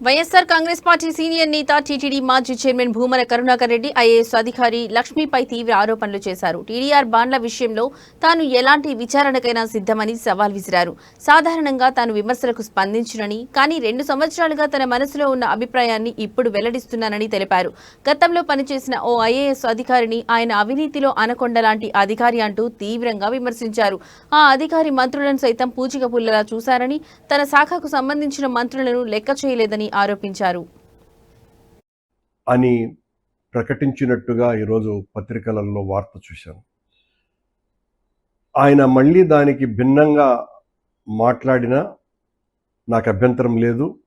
YSR Congress party senior నేత TTD మాజీ chairman Bhumana Karunakar Reddy IAS అధికారి లక్ష్మీపై తీవ్ర ఆరోపణలు చేశారు. టీడీఆర్ బాండ్ల విషయంలో తాను ఎలాంటి విచారణకైనా సిద్ధమని సవాల్ విసిరారు. సాధారణంగా తాను విమర్శలకు స్పందించునని కానీ రెండు సంవత్సరాలుగా తన మనసులో ఉన్న అభిప్రాయాన్ని ఇప్పుడు వెల్లడిస్తున్నానని తెలిపారు. గతంలో పనిచేసిన ఓ ఐఏఎస్ అధికారిని ఆయన అవినీతిలో అనకొండ లాంటి అధికారి అంటూ తీవ్రంగా విమర్శించారు. ఆ అధికారి మంత్రులను సైతం పూచిక పుల్లలా చూశారని తన శాఖకు సంబంధించిన మంత్రులను లెక్క చేయలేదని ఆరోపించారు. అని ప్రకటించినట్టుగా ఈరోజు పత్రికలలో వార్త చూశాను. ఆయన మళ్ళీ దానికి భిన్నంగా మాట్లాడినా నాకు అభ్యంతరం లేదు.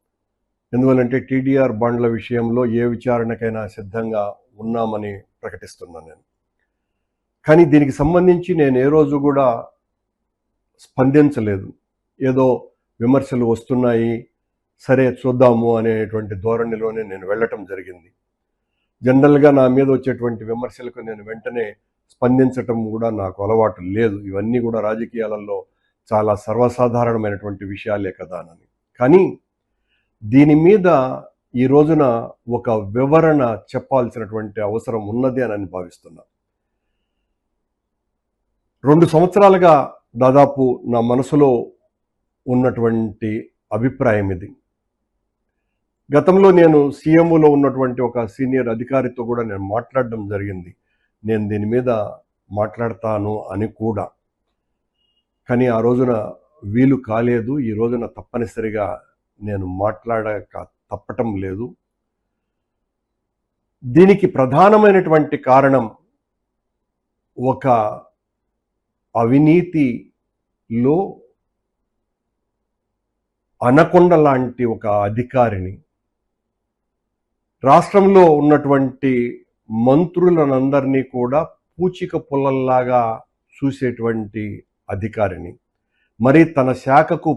ఎందువల్లంటే టీడీఆర్ బాండ్ల విషయంలో ఏ విచారణకైనా సిద్ధంగా ఉన్నామని ప్రకటిస్తున్నాను నేను. కానీ దీనికి సంబంధించి నేను ఏ రోజు కూడా స్పందించలేదు. ఏదో విమర్శలు వస్తున్నాయి సరే చూద్దాము అనేటువంటి ధోరణిలోనే నేను వెళ్ళటం జరిగింది. జనరల్గా నా మీద వచ్చేటువంటి విమర్శలకు నేను వెంటనే స్పందించటం కూడా నాకు అలవాటు లేదు. ఇవన్నీ కూడా రాజకీయాలలో చాలా సర్వసాధారణమైనటువంటి విషయాలే కదా అని. కానీ దీని మీద ఈ రోజున ఒక వివరణ చెప్పాల్సినటువంటి అవసరం ఉన్నది అని భావిస్తున్నా. రెండు సంవత్సరాలుగా దాదాపు నా మనసులో ఉన్నటువంటి అభిప్రాయం ఇది. గతంలో నేను సీఎంఓలో ఉన్నటువంటి ఒక సీనియర్ అధికారితో కూడా నేను మాట్లాడడం జరిగింది. నేను దీని మీద మాట్లాడతాను అని కూడా. కానీ ఆ రోజున వీలు కాలేదు. ఈ రోజున తప్పనిసరిగా నేను మాట్లాడక తప్పటం లేదు. దీనికి ప్రధానమైనటువంటి కారణం ఒక అవినీతిలో అనకొండ లాంటి ఒక అధికారిని రాష్ట్రంలో ఉన్నటువంటి మంత్రులనందరినీ కూడా పూచిక పుల్లల్లాగా చూసేటువంటి అధికారిని. మరి తన శాఖకు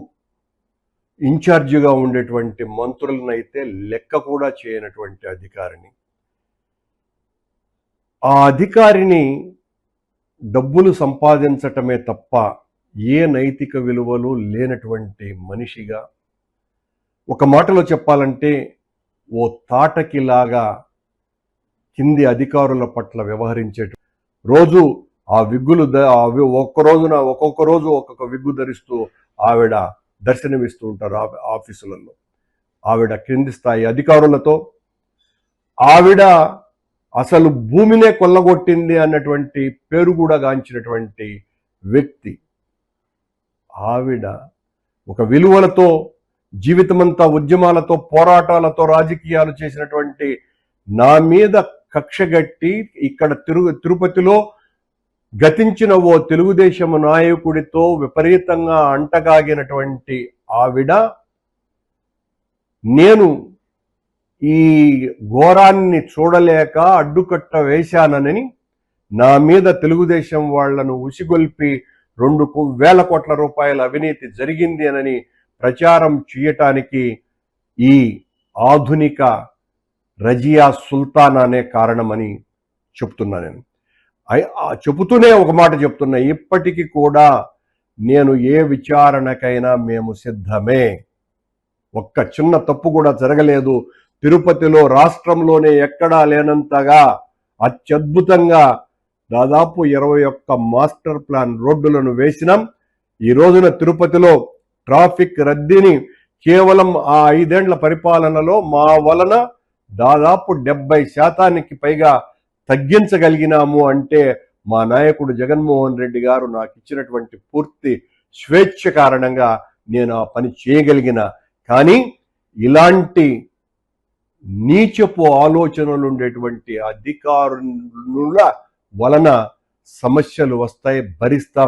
ఇన్ఛార్జిగా ఉండేటువంటి మంత్రులనైతే లెక్క కూడా చేయనటువంటి అధికారిని. ఆ అధికారిని డబ్బులు సంపాదించటమే తప్ప ఏ నైతిక విలువలు లేనటువంటి మనిషిగా ఒక మాటలో చెప్పాలంటే ఓ తాటకిలాగా కింది అధికారుల పట్ల వ్యవహరించే రోజు ఆ విగ్గులు ద- ఆ ఒక్క రోజున ఒక్కొక్క రోజు ఒక్కొక్క విగ్గు ధరిస్తూ ఆవిడ దర్శనమిస్తూ ఉంటారు ఆ- ఆఫీసులలో ఆవిడ క్రింది స్థాయి అధికారులతో ఆవిడ అసలు భూమినే కొల్లగొట్టింది అన్నటువంటి పేరు కూడా గాంచినటువంటి వ్యక్తి. ఆవిడ ఒక విలువలతో జీవితమంతా ఉద్యమాలతో పోరాటాలతో రాజకీయాలు చేసినటువంటి నా మీద కక్షగట్టి ఇక్కడ తిరుగు తిరుపతిలో గతించిన ఓ తెలుగుదేశం నాయకుడితో విపరీతంగా అంటగాగినటువంటి ఆవిడ నేను ఈ ఘోరాన్ని చూడలేక అడ్డుకట్ట వేశానని నా మీద తెలుగుదేశం వాళ్ళను ఉసిగొల్పి రెండు వేల కోట్ల రూపాయల అవినీతి జరిగింది అని ప్రచారం చేయటానికి ఈ ఆధునిక రజియా సుల్తాన్ అనే కారణమని చెప్తున్నా నేను. చెబుతూనే ఒక మాట చెప్తున్నా. ఇప్పటికీ కూడా నేను ఏ విచారణకైనా మేము సిద్ధమే. ఒక్క చిన్న తప్పు కూడా జరగలేదు. తిరుపతిలో రాష్ట్రంలోనే ఎక్కడా లేనంతగా అత్యద్భుతంగా దాదాపు ఇరవై ఒక్క మాస్టర్ ప్లాన్ రోడ్డులను వేసినాం. ఈ రోజున తిరుపతిలో ట్రాఫిక్ రద్దీని కేవలం ఆ ఐదేండ్ల పరిపాలనలో మా వలన దాదాపు డెబ్బై శాతానికి పైగా తగ్గించగలిగినాము అంటే మా నాయకుడు జగన్మోహన్ రెడ్డి గారు నాకు ఇచ్చినటువంటి పూర్తి స్వేచ్ఛ కారణంగా నేను ఆ పని చేయగలిగిన. కానీ ఇలాంటి నీచపు ఆలోచనలు ఉండేటువంటి అధికారుల వలన సమస్యలు వస్తాయి భరిస్తాం.